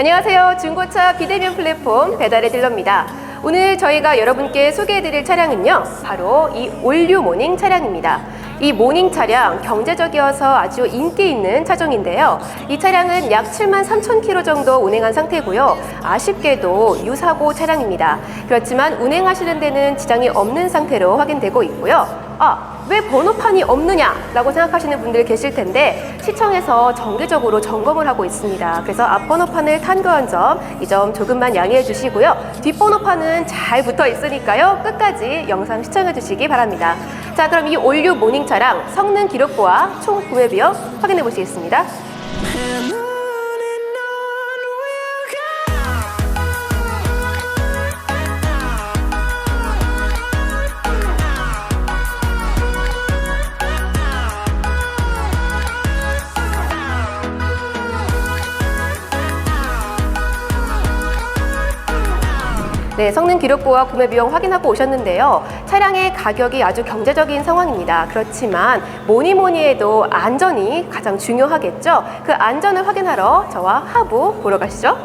안녕하세요. 중고차 비대면 플랫폼 배달의 딜러입니다. 오늘 저희가 여러분께 소개해드릴 차량은요, 바로 이 올류 모닝 차량입니다. 이 모닝 차량 경제적이어서 아주 인기 있는 차종인데요. 이 차량은 약 7만 3천 킬로 정도 운행한 상태고요. 아쉽게도 유사고 차량입니다. 그렇지만 운행하시는 데는 지장이 없는 상태로 확인되고 있고요. 아, 왜 번호판이 없느냐라고 생각하시는 분들 계실 텐데 시청에서 정기적으로 점검을 하고 있습니다. 그래서 앞번호판을 탄거한 점, 이 점 조금만 양해해 주시고요. 뒷번호판은 잘 붙어 있으니까요. 끝까지 영상 시청해 주시기 바랍니다. 자, 그럼 이 올류 모닝 차량 성능 기록부와 총 구매 비용 확인해 보시겠습니다. 네, 성능 기록부와 구매 비용 확인하고 오셨는데요. 차량의 가격이 아주 경제적인 상황입니다. 그렇지만 뭐니 뭐니 해도 안전이 가장 중요하겠죠. 그 안전을 확인하러 저와 하부 보러 가시죠.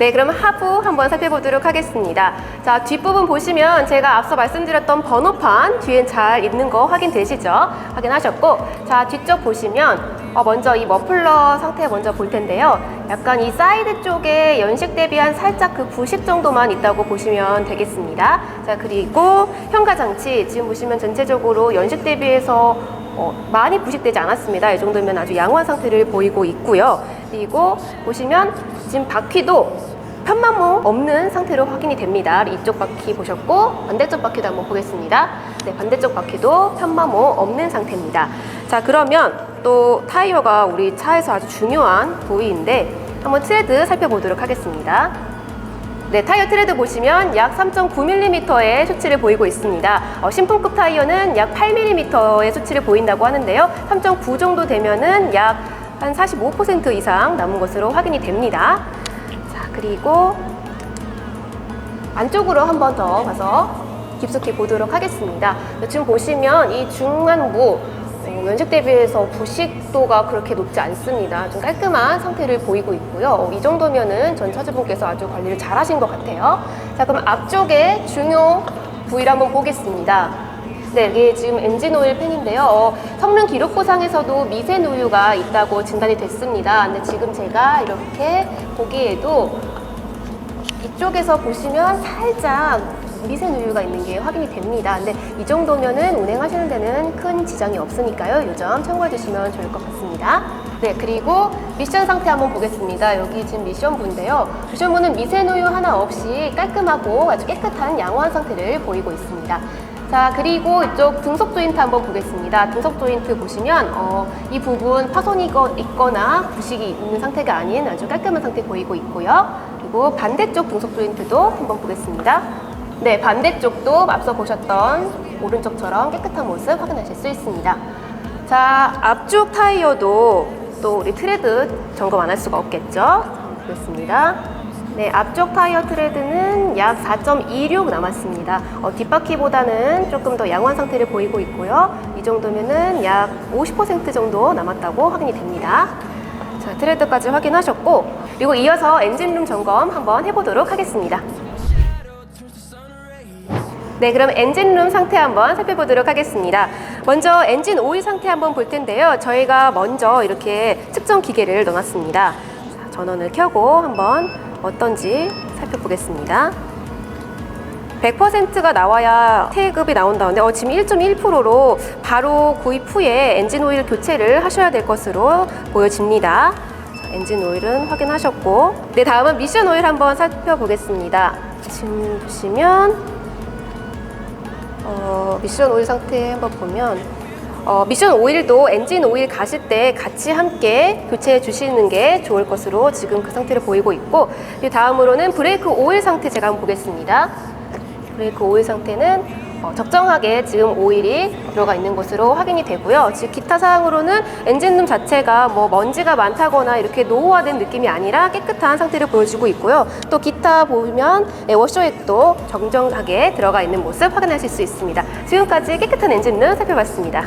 네, 그럼 하부 한번 살펴보도록 하겠습니다. 자, 뒷부분 보시면 제가 앞서 말씀드렸던 번호판 뒤엔 잘 있는 거 확인되시죠? 확인하셨고, 자, 뒤쪽 보시면 어, 먼저 이 머플러 상태 먼저 볼 텐데요. 약간 이 사이드 쪽에 연식 대비한 살짝 그 부식 정도만 있다고 보시면 되겠습니다. 자, 그리고 현가 장치 지금 보시면 전체적으로 연식 대비해서 어, 많이 부식되지 않았습니다. 이 정도면 아주 양호한 상태를 보이고 있고요. 그리고 보시면 지금 바퀴도 편마모 없는 상태로 확인이 됩니다. 이쪽 바퀴 보셨고 반대쪽 바퀴도 한번 보겠습니다. 네, 반대쪽 바퀴도 편마모 없는 상태입니다. 자, 그러면 또 타이어가 우리 차에서 아주 중요한 부위인데 한번 트레드 살펴보도록 하겠습니다. 네, 타이어 트레드 보시면 약 3.9mm의 수치를 보이고 있습니다. 어, 신품급 타이어는 약 8mm의 수치를 보인다고 하는데요. 3.9 정도 되면은 약 한 45% 이상 남은 것으로 확인이 됩니다. 자, 그리고 안쪽으로 한 번 더 가서 깊숙이 보도록 하겠습니다. 지금 보시면 이 중안부 어, 연식 대비해서 부식도가 그렇게 높지 않습니다. 좀 깔끔한 상태를 보이고 있고요. 어, 이 정도면은 전 차주분께서 아주 관리를 잘 하신 것 같아요. 자, 그럼 앞쪽에 중요 부위를 한번 보겠습니다. 네, 이게 지금 엔진 오일 팬인데요. 어, 성능 기록부상에서도 미세 누유가 있다고 진단이 됐습니다. 근데 지금 제가 이렇게 보기에도 이쪽에서 보시면 살짝 미세 누유가 있는 게 확인이 됩니다. 근데 이 정도면은 운행하시는 데는 큰 지장이 없으니까요. 이점 참고해 주시면 좋을 것 같습니다. 네, 그리고 미션 상태 한번 보겠습니다. 여기 지금 미션부인데요. 미션부는 미세 누유 하나 없이 깔끔하고 아주 깨끗한 양호한 상태를 보이고 있습니다. 자, 그리고 이쪽 등속 조인트 한번 보겠습니다. 등속 조인트 보시면 어, 이 부분 파손이 있거- 있거나 부식이 있는 상태가 아닌 아주 깔끔한 상태 보이고 있고요. 그리고 반대쪽 등속 조인트도 한번 보겠습니다. 네, 반대쪽도 앞서 보셨던 오른쪽처럼 깨끗한 모습 확인하실 수 있습니다. 자, 앞쪽 타이어도 또 우리 트레드 점검 안 할 수가 없겠죠? 보겠습니다. 네, 앞쪽 타이어 트레드는 약 4.26 남았습니다. 어, 뒷바퀴보다는 조금 더 양호한 상태를 보이고 있고요. 이 정도면은 약 50% 정도 남았다고 확인이 됩니다. 자, 트레드까지 확인하셨고, 그리고 이어서 엔진룸 점검 한번 해보도록 하겠습니다. 네, 그럼 엔진룸 상태 한번 살펴보도록 하겠습니다. 먼저 엔진 오일 상태 한번 볼 텐데요. 저희가 먼저 이렇게 측정 기계를 넣어놨습니다. 자, 전원을 켜고 한번 어떤지 살펴보겠습니다. 100%가 나와야 태급이 나온다는데 어, 지금 1.1%로 바로 구입 후에 엔진 오일 교체를 하셔야 될 것으로 보여집니다. 자, 엔진 오일은 확인하셨고 네 다음은 미션 오일 한번 살펴보겠습니다. 지금 보시면 어, 미션 오일 상태 한번 보면 어, 미션 오일도 엔진 오일 가실 때 같이 함께 교체해 주시는 게 좋을 것으로 지금 그 상태를 보이고 있고 이 다음으로는 브레이크 오일 상태 제가 한번 보겠습니다. 브레이크 오일 상태는 어, 적정하게 지금 오일이 들어가 있는 것으로 확인이 되고요. 즉 기타 사항으로는 엔진룸 자체가 뭐 먼지가 많다거나 이렇게 노후화된 느낌이 아니라 깨끗한 상태를 보여주고 있고요. 또 기타 보면 워셔액도 정정하게 들어가 있는 모습 확인하실 수 있습니다. 지금까지 깨끗한 엔진룸 살펴봤습니다.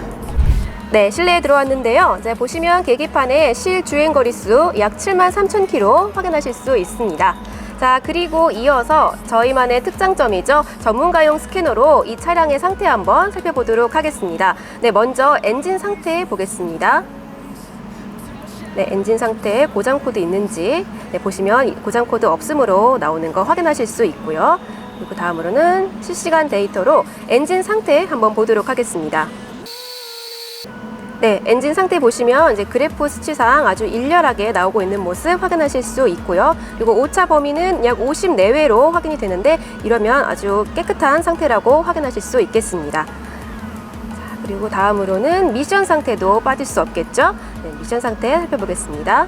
네, 실내에 들어왔는데요. 자, 보시면 계기판에 실 주행 거리수 약 7만 3천 킬로 확인하실 수 있습니다. 자, 그리고 이어서 저희만의 특장점이죠. 전문가용 스캐너로 이 차량의 상태 한번 살펴보도록 하겠습니다. 네, 먼저 엔진 상태 보겠습니다. 네, 엔진 상태에 고장 코드 있는지 네, 보시면 이 고장 코드 없음으로 나오는 거 확인하실 수 있고요. 그리고 다음으로는 실시간 데이터로 엔진 상태 한번 보도록 하겠습니다. 네, 엔진 상태 보시면 이제 그래프 수치상 아주 일렬하게 나오고 있는 모습 확인하실 수 있고요. 그리고 오차 범위는 약 50 내외로 확인이 되는데 이러면 아주 깨끗한 상태라고 확인하실 수 있겠습니다. 자, 그리고 다음으로는 미션 상태도 빠질 수 없겠죠? 네, 미션 상태 살펴보겠습니다.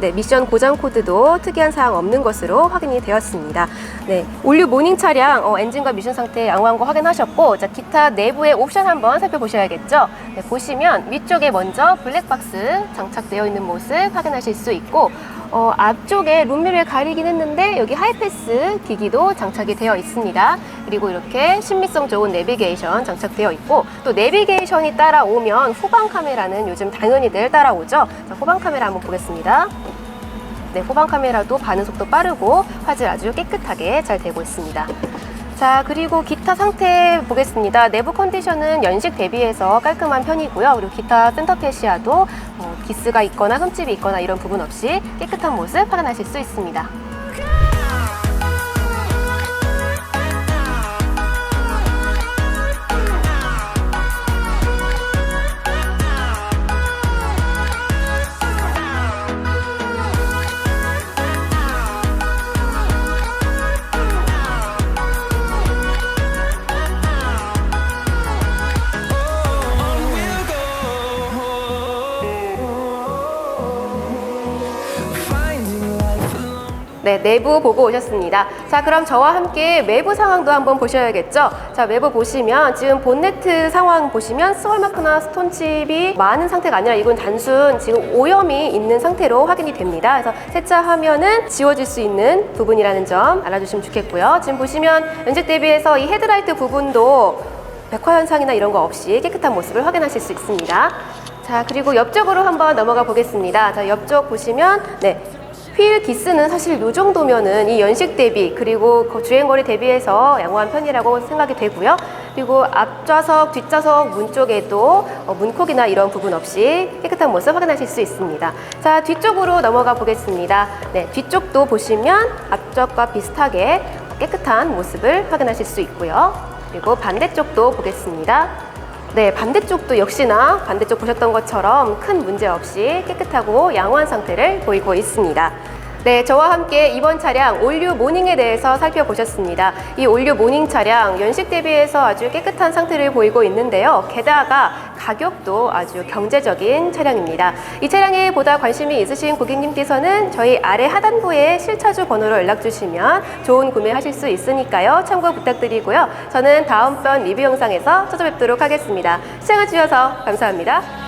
네, 미션 고장 코드도 특이한 사항 없는 것으로 확인이 되었습니다. 네, 올류 모닝 차량 어, 엔진과 미션 상태 양호한 거 확인하셨고, 자, 기타 내부의 옵션 한번 살펴보셔야겠죠. 네, 보시면 위쪽에 먼저 블랙박스 장착되어 있는 모습 확인하실 수 있고, 어, 앞쪽에 룸미를 가리긴 했는데 여기 하이패스 기기도 장착이 되어 있습니다. 그리고 이렇게 신미성 좋은 내비게이션 장착되어 있고 또 내비게이션이 따라오면 후방 카메라는 요즘 당연히들 따라오죠. 자, 후방 카메라 한번 보겠습니다. 네, 후방 카메라도 반응 속도 빠르고 화질 아주 깨끗하게 잘 되고 있습니다. 자, 그리고 기타 상태 보겠습니다. 내부 컨디션은 연식 대비해서 깔끔한 편이고요. 그리고 기타 센터 페시아도 어, 기스가 있거나 흠집이 있거나 이런 부분 없이 깨끗한 모습 확인하실 수 있습니다. 네, 내부 보고 오셨습니다. 자, 그럼 저와 함께 외부 상황도 한번 보셔야겠죠? 자, 외부 보시면 지금 본네트 상황 보시면 스월마크나 스톤칩이 많은 상태가 아니라 이건 단순 지금 오염이 있는 상태로 확인이 됩니다. 그래서 세차하면은 지워질 수 있는 부분이라는 점 알아주시면 좋겠고요. 지금 보시면 연식 대비해서 이 헤드라이트 부분도 백화 현상이나 이런 거 없이 깨끗한 모습을 확인하실 수 있습니다. 자, 그리고 옆쪽으로 한번 넘어가 보겠습니다. 자, 옆쪽 보시면 네. 휠 기스는 사실 이 정도면은 이 연식 대비 그리고 그 주행거리 대비해서 양호한 편이라고 생각이 되고요. 그리고 앞좌석, 뒷좌석 문 쪽에도 어, 문콕이나 이런 부분 없이 깨끗한 모습 확인하실 수 있습니다. 자, 뒤쪽으로 넘어가 보겠습니다. 네, 뒤쪽도 보시면 앞쪽과 비슷하게 깨끗한 모습을 확인하실 수 있고요. 그리고 반대쪽도 보겠습니다. 네, 반대쪽도 역시나 반대쪽 보셨던 것처럼 큰 문제 없이 깨끗하고 양호한 상태를 보이고 있습니다. 네, 저와 함께 이번 차량 올류 모닝에 대해서 살펴보셨습니다. 이 올류 모닝 차량 연식 대비해서 아주 깨끗한 상태를 보이고 있는데요. 게다가 가격도 아주 경제적인 차량입니다. 이 차량에 보다 관심이 있으신 고객님께서는 저희 아래 하단부에 실차주 번호로 연락 주시면 좋은 구매하실 수 있으니까요. 참고 부탁드리고요. 저는 다음번 리뷰 영상에서 찾아뵙도록 하겠습니다. 시청해 주셔서 감사합니다.